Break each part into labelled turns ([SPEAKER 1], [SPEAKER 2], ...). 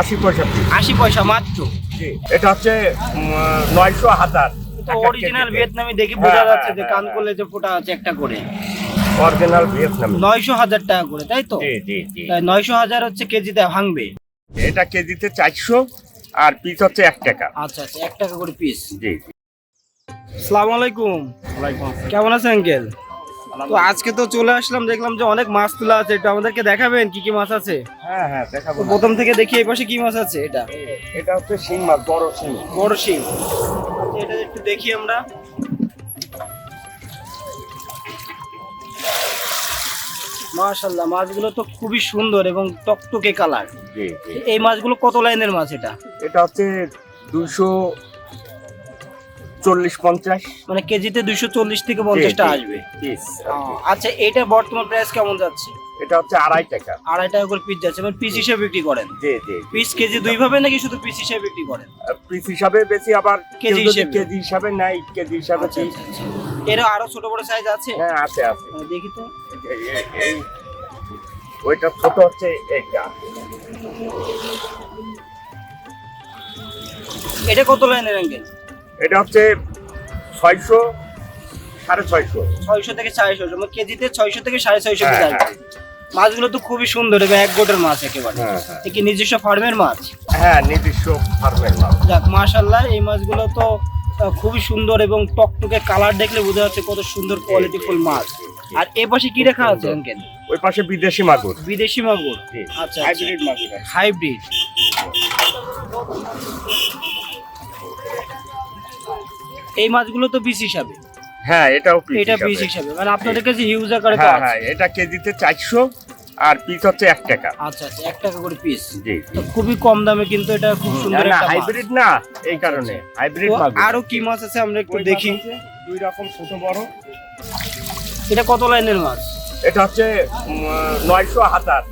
[SPEAKER 1] আশি পয়সা
[SPEAKER 2] আশি পয়সা মাত্র?
[SPEAKER 1] জি এটা হচ্ছে নয়শো হাজার।
[SPEAKER 2] তো অরিজিনাল ভিয়েতনামি দেখে বোঝা
[SPEAKER 1] হ্যাঁ,
[SPEAKER 2] যাচ্ছে
[SPEAKER 1] হ্যাঁ,
[SPEAKER 2] যে
[SPEAKER 1] হ্যাঁ,
[SPEAKER 2] কান করলে যে ফোটা আছে একটা করে।
[SPEAKER 1] অরিজিনাল ভিয়েতনাম
[SPEAKER 2] নয়শো হাজার টাকা করে তাই তো?
[SPEAKER 1] জি জি জি।
[SPEAKER 2] নয়শো হাজার হচ্ছে কেজিতে ভাঙবে।
[SPEAKER 1] এটা কেজিতে চারশো আর পিস হচ্ছে এক টাকা।
[SPEAKER 2] আচ্ছা আচ্ছা এক টাকা করে পিস
[SPEAKER 1] জি
[SPEAKER 2] সালাম আলাইকুম। কেমন আছেন আঙ্কেল? তো আজকে তো চলে আসলাম দেখলাম যে অনেক মাছ তোলা আছে। একটু আমাদেরকে দেখাবেন কি কি মাছ আছে?
[SPEAKER 1] হ্যাঁ হ্যাঁ দেখাবো
[SPEAKER 2] প্রথম থেকে দেখি এই পাশে কি মাছ আছে এটা।
[SPEAKER 1] এটা হচ্ছে শিং মাছ বড় শিং।
[SPEAKER 2] বড় শিং। আচ্ছা, এটা একটু দেখি আমরা। মাশাল্লাহ মাছগুলো তো খুবই সুন্দর এবং টকটকে কালার এই মাছগুলো কত লাইনের মাছ এটা?
[SPEAKER 1] এটা হচ্ছে দুশো চল্লিশ পঞ্চাশ।
[SPEAKER 2] মানে কেজিতে দুইশো চল্লিশ থেকে পঞ্চাশটা। আসবে। আচ্ছা এটা বর্তমান প্রাইস কেমন যাচ্ছে?
[SPEAKER 1] এটা হচ্ছে আড়াই টাকা।
[SPEAKER 2] আড়াই টাকা করে পিস যাচ্ছে মানে পিস হিসেবে বিক্রি করেন?
[SPEAKER 1] জি জি
[SPEAKER 2] পিস কেজি দুই ভাবে নাকি শুধু পিস হিসেবে বিক্রি করেন?
[SPEAKER 1] পিস হিসাবে বেশি আবার
[SPEAKER 2] কেজি হিসেবে।
[SPEAKER 1] কেজি হিসাবে নাই কেজি হিসাবে
[SPEAKER 2] আচ্ছা, আচ্ছা, আচ্ছা। এর আরও ছোট বড় সাইজ আছে?
[SPEAKER 1] হ্যাঁ আছে আছে।
[SPEAKER 2] দেখি তো।
[SPEAKER 1] ওইটা ছোট হচ্ছে এইটা।
[SPEAKER 2] এটা কত লাইনের অ্যাঙ্গেল
[SPEAKER 1] এটা হচ্ছে ছয়শো সাড়ে ছয়শো।
[SPEAKER 2] ছয়শো থেকে সাড়ে ছয়শো। মানে কেজিতে ছয়শো থেকে সাড়ে ছয়শো পিস
[SPEAKER 1] হ্যাঁ,
[SPEAKER 2] আসবে মাছগুলো তো খুবই সুন্দর এবং এক গোটের মাছ একেবারে।
[SPEAKER 1] হ্যাঁ, হ্যাঁ।
[SPEAKER 2] কি নিজস্ব ফার্মের মাছ?
[SPEAKER 1] হ্যাঁ নিজস্ব ফার্মের মাছ।
[SPEAKER 2] যাক মাশাল্লাহ এই মাছগুলো তো খুবই সুন্দর এবং টকটকে কালার দেখলে বোঝা যাচ্ছে কত সুন্দর কোয়ালিটি ফুল মাছ। আর এ পাশে কি রেখা আছে? অঙ্কেন
[SPEAKER 1] ওই পাশে বিদেশি মাগুর।
[SPEAKER 2] বিদেশি মাগুর? আচ্ছা।
[SPEAKER 1] হাইব্রিড মাগুর।
[SPEAKER 2] হাইব্রিড। এই মাছগুলো তো পিস হিসাবে।
[SPEAKER 1] হ্যাঁ এটাও পিস
[SPEAKER 2] এটা। পিস হিসাবে। মানে আপনাদের কাছে হিউজ আকারে
[SPEAKER 1] হ্যাঁ হ্যাঁ এটা কেজিতে চারশো আর পিস হচ্ছে এক টাকা।
[SPEAKER 2] আচ্ছা আচ্ছা এক টাকা করে পিস
[SPEAKER 1] জি
[SPEAKER 2] তো খুবই কম দামে কিন্তু এটা খুব সুন্দর একটা মাছ।
[SPEAKER 1] হাইব্রিড না এই কারণে। হাইব্রিড মাগুর
[SPEAKER 2] আরও কি মাছ আছে আমরা একটু দেখি।
[SPEAKER 1] দুই রকম ছোট বড়।
[SPEAKER 2] এটা কত লাইনের মাছ?
[SPEAKER 1] এটা হচ্ছে নয়শো হাজার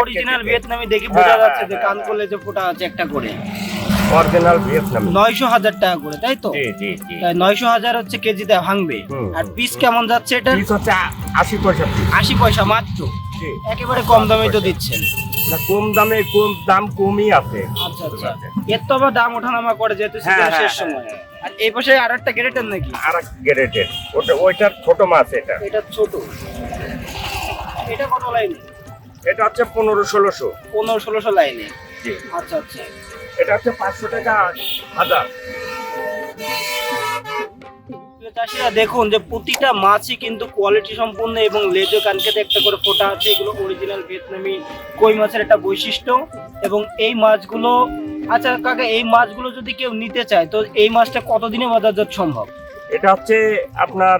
[SPEAKER 2] অরিজিনাল ভিয়েতনামি দেখে বোঝা
[SPEAKER 1] হ্যাঁ,
[SPEAKER 2] যাচ্ছে যে
[SPEAKER 1] হ্যাঁ,
[SPEAKER 2] কান
[SPEAKER 1] হ্যাঁ।
[SPEAKER 2] করলে যে ফোটা আছে একটা করে।
[SPEAKER 1] Original Vietnam.
[SPEAKER 2] নয়শো হাজার টাকা করে তাই তো? নয়শো হাজার হচ্ছে কেজিতে ভাঙবে। আর পিস কেমন যাচ্ছে এটা
[SPEAKER 1] পিস হচ্ছে আশি পয়সা
[SPEAKER 2] আশি পয়সা মাত্র।
[SPEAKER 1] জি।
[SPEAKER 2] একেবারে কম দামে তো দিচ্ছেন।
[SPEAKER 1] না কম দামে কম দাম কমই আছে।
[SPEAKER 2] আচ্ছা আচ্ছা। এর তো আবার দাম ওঠানামা করে যেহেতু
[SPEAKER 1] হ্যাঁ, হ্যাঁ,
[SPEAKER 2] শেষ
[SPEAKER 1] হ্যাঁ,
[SPEAKER 2] সময়। আর এই পাশে আর একটা গ্রেটের নাকি?
[SPEAKER 1] আর এক গ্রেডের ওটা ওইটার ছোট মাছ এটা।
[SPEAKER 2] এটা ছোট। এটা কত লাইনে?
[SPEAKER 1] এটা হচ্ছে পনেরো ষোলোশো।
[SPEAKER 2] পনেরো ষোলোশো লাইনে।
[SPEAKER 1] জি।
[SPEAKER 2] আচ্ছা আচ্ছা।
[SPEAKER 1] এটা হচ্ছে পাঁচশো টাকা হাজার।
[SPEAKER 2] চাষিরা দেখুন যে প্রতিটা মাছই কিন্তু কোয়ালিটি সম্পূর্ণ এবং লেজো কানকেতে একটা করে ফোটা আছে। এগুলো অরিজিনাল ভিয়েতনামি কই মাছের একটা বৈশিষ্ট্য। এবং এই মাছগুলো আচ্ছা কাকা এই মাছগুলো যদি কেউ নিতে চায় তো এই মাছটা কতদিনে বাজারজাত সম্ভব?
[SPEAKER 1] এটা হচ্ছে আপনার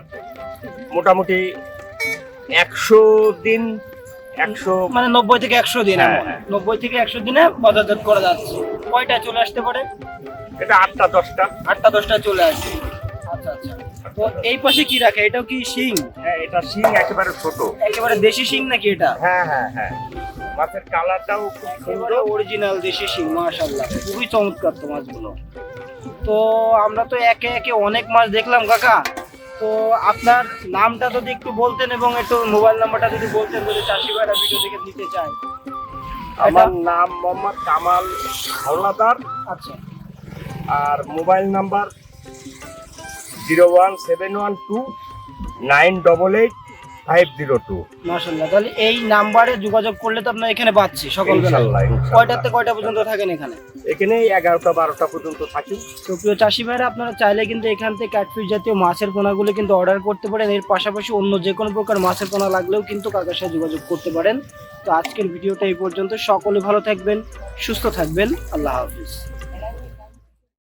[SPEAKER 1] মোটামুটি একশো দিন একশো
[SPEAKER 2] মানে নব্বই থেকে একশো দিন
[SPEAKER 1] হ্যাঁ, হ্যাঁ।
[SPEAKER 2] নব্বই থেকে একশো দিনে বাজারজাত করা যাচ্ছে। কয়টা চলে আসতে পারে?
[SPEAKER 1] এটা আটটা দশটা।
[SPEAKER 2] আটটা দশটা চলে আসবে আচ্ছা আচ্ছা। তো এই পাশে কি রাখে? এটাও কি শিং?
[SPEAKER 1] হ্যাঁ এটা শিং একেবারে ছোট।
[SPEAKER 2] একেবারে দেশি শিং নাকি এটা?
[SPEAKER 1] হ্যাঁ হ্যাঁ হ্যাঁ। মাছের কালারটাও খুব সুন্দর।
[SPEAKER 2] অরিজিনাল দেশি শিং মাশাআল্লাহ। খুবই চমৎকার তো মাছগুলো। তো আমরা তো একে একে অনেক মাছ দেখলাম কাকা। তো আপনার নামটা যদি একটু বলতেন এবং একটু মোবাইল নাম্বারটা যদি বলতেন যদি চাষি ভাইরা ভিডিও দেখে নিতে চায়।
[SPEAKER 1] আমার নাম মোহাম্মদ কামাল হাওলাদার।
[SPEAKER 2] আচ্ছা।
[SPEAKER 1] আর mobile number zero one seven one two nine double eight five zero two.
[SPEAKER 2] মাশাআল্লাহ। তাহলে এই নাম্বারে যোগাযোগ করলে তো আপনার এখানে পাচ্ছি সকল। কয়টাতে কয়টা পর্যন্ত থাকেন এখানে?
[SPEAKER 1] এখানে এগারোটা বারোটা পর্যন্ত থাকি।
[SPEAKER 2] তো প্রিয় চাষি ভাইরা আপনারা চাইলে কিন্তু এখান থেকে ক্যাটফিশ জাতীয় মাছের পোনাগুলো কিন্তু অর্ডার করতে পারেন। এর পাশাপাশি অন্য যে কোনো প্রকার মাছের পোনা লাগলেও কিন্তু কাকার সাথে যোগাযোগ করতে পারেন। তো আজকের ভিডিওটা এই পর্যন্ত। সকলে ভালো থাকবেন সুস্থ থাকবেন। আল্লাহ হাফিজ।